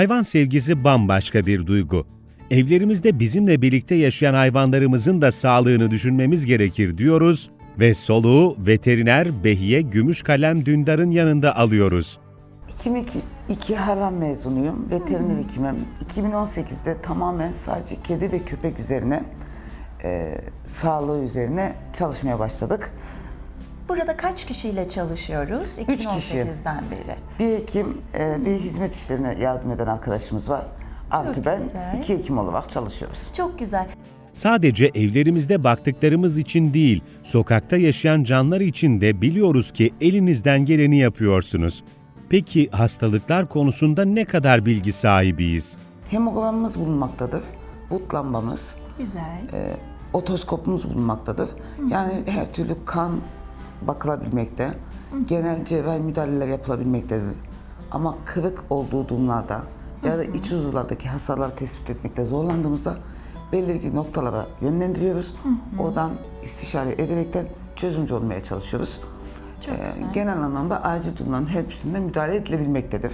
Hayvan sevgisi bambaşka bir duygu. Evlerimizde bizimle birlikte yaşayan hayvanlarımızın da sağlığını düşünmemiz gerekir diyoruz ve soluğu veteriner Behiye Gümüşkalem Dündar'ın yanında alıyoruz. 2002 iki hayvan mezunuyum. Veteriner hekimim. 2018'de tamamen sadece kedi ve köpek üzerine, e, sağlığı üzerine çalışmaya başladık. Burada kaç kişiyle çalışıyoruz? Üç kişi. 2018'den beri. Bir hekim e, ve hizmet işlerine yardım eden arkadaşımız var. Artı Çok ben güzel. iki hekim olarak çalışıyoruz. Çok güzel. Sadece evlerimizde baktıklarımız için değil, sokakta yaşayan canlar için de biliyoruz ki elinizden geleni yapıyorsunuz. Peki hastalıklar konusunda ne kadar bilgi sahibiyiz? Hemogramımız bulunmaktadır. Wood lambamız, Güzel. e, otoskopumuz bulunmaktadır. Yani her türlü kan bakılabilmekte, genel cerrahi müdahaleler yapılabilmektedir. Ama kırık olduğu durumlarda ya da iç uzuvlardaki hasarları tespit etmekte zorlandığımızda belirli noktalara yönlendiriyoruz. Oradan istişare ederekten çözümcü olmaya çalışıyoruz. Çok Ee, güzel. genel anlamda acil durumların hepsinde müdahale edilebilmektedir.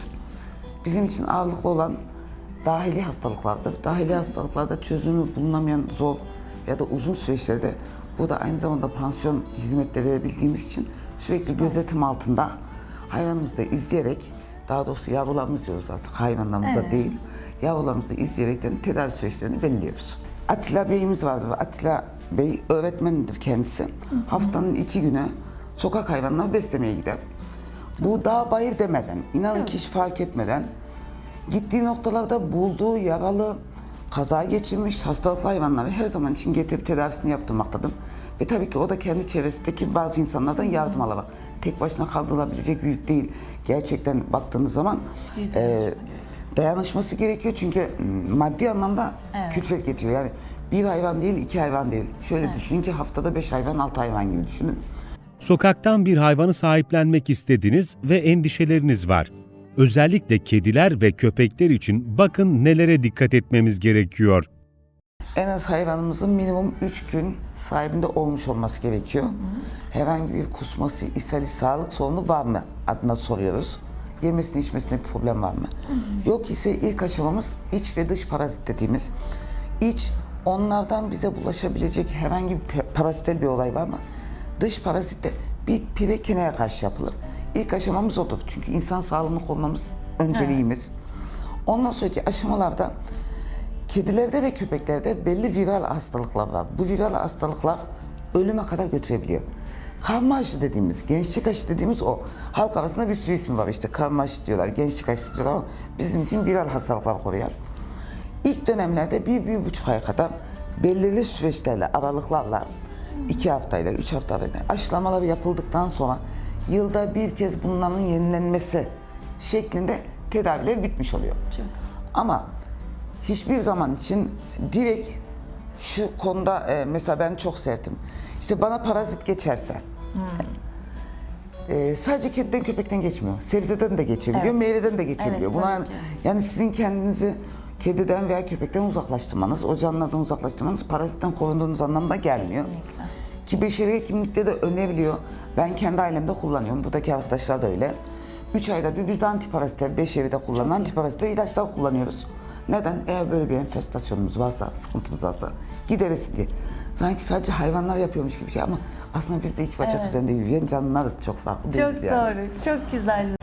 Bizim için ağırlıklı olan dahili hastalıklardır. Dahili hastalıklarda çözümü bulunamayan zor ya da uzun süreçlerde burada aynı zamanda pansiyon hizmetleri verebildiğimiz için sürekli gözetim altında hayvanımızı da izleyerek daha doğrusu yavrularımız diyoruz artık hayvanlarımızda Evet. değil yavrularımızı izleyerekten tedavi süreçlerini belirliyoruz. Atilla Bey'imiz vardı. Atilla Bey öğretmendir kendisi. Haftanın iki günü sokak hayvanları beslemeye gider. Bu dağ bayır demeden, inanın ki hiç fark etmeden gittiği noktalarda bulduğu yaralı, kaza geçirmiş hastalıklı hayvanları her zaman için getirip tedavisini yaptırmaktadır. Ve tabii ki o da kendi çevresindeki bazı insanlardan yardım alarak. Tek başına kaldırılabilecek bir yük değil. Gerçekten baktığınız zaman e, dayanışma dayanışması gerekiyor çünkü maddi anlamda külfet getiriyor. Yani bir hayvan değil, iki hayvan değil. Şöyle düşünün ki haftada beş hayvan, altı hayvan gibi düşünün. Sokaktan bir hayvanı sahiplenmek istediniz ve endişeleriniz var. Özellikle kediler ve köpekler için bakın nelere dikkat etmemiz gerekiyor. En az hayvanımızın minimum 3 gün sahibinde olmuş olması gerekiyor. Herhangi bir kusması, ishali, sağlık sorunu var mı adına soruyoruz. Yemesine içmesine bir problem var mı? Yok ise ilk aşamamız iç ve dış parazit dediğimiz. İç onlardan bize bulaşabilecek herhangi bir parazitel bir olay var mı? Dış parazitte bir pire karşı yapılır. İlk aşamamız odur. Çünkü insan sağlığını korumamız önceliğimiz. Ondan sonraki aşamalarda Kedilerde ve köpeklerde belli viral hastalıklar var. Bu viral hastalıklar ölüme kadar götürebiliyor. Karma aşı dediğimiz, gençlik aşı dediğimiz o. Halk arasında bir sürü ismi var işte. Karma aşı diyorlar, gençlik aşısı diyorlar ama bizim için viral hastalıklar koruyan. İlk dönemlerde bir, bir buçuk ay kadar belirli süreçlerle, aralıklarla, iki haftayla, üç haftayla aşılamaları yapıldıktan sonra yılda bir kez bunların yenilenmesi şeklinde tedaviler bitmiş oluyor. Çok güzel. Ama hiçbir zaman için direkt şu konuda e, mesela ben çok sevdim. İşte bana parazit geçerse e, sadece kediden köpekten geçmiyor. Sebzeden de geçebiliyor, Evet. meyveden de geçebiliyor. Evet, Buna ki. yani sizin kendinizi kediden veya köpekten uzaklaştırmanız, o canlılardan uzaklaştırmanız parazitten korunduğunuz anlamına gelmiyor. Kesinlikle. Ki beşeri hekimlikte de öneriliyor. Ben kendi ailemde kullanıyorum. Buradaki arkadaşlar da öyle. 3 ayda bir biz de antiparaziter, beşeride kullanılan antiparaziter ilaçlar kullanıyoruz. Neden? Eğer böyle bir enfestasyonumuz varsa, sıkıntımız varsa gideresin diye. Sanki sadece hayvanlar yapıyormuş gibi şey ama aslında biz de iki bacak Evet. üzerinde yürüyen canlılarız. Çok farklı değiliz Çok yani. doğru. Çok güzel.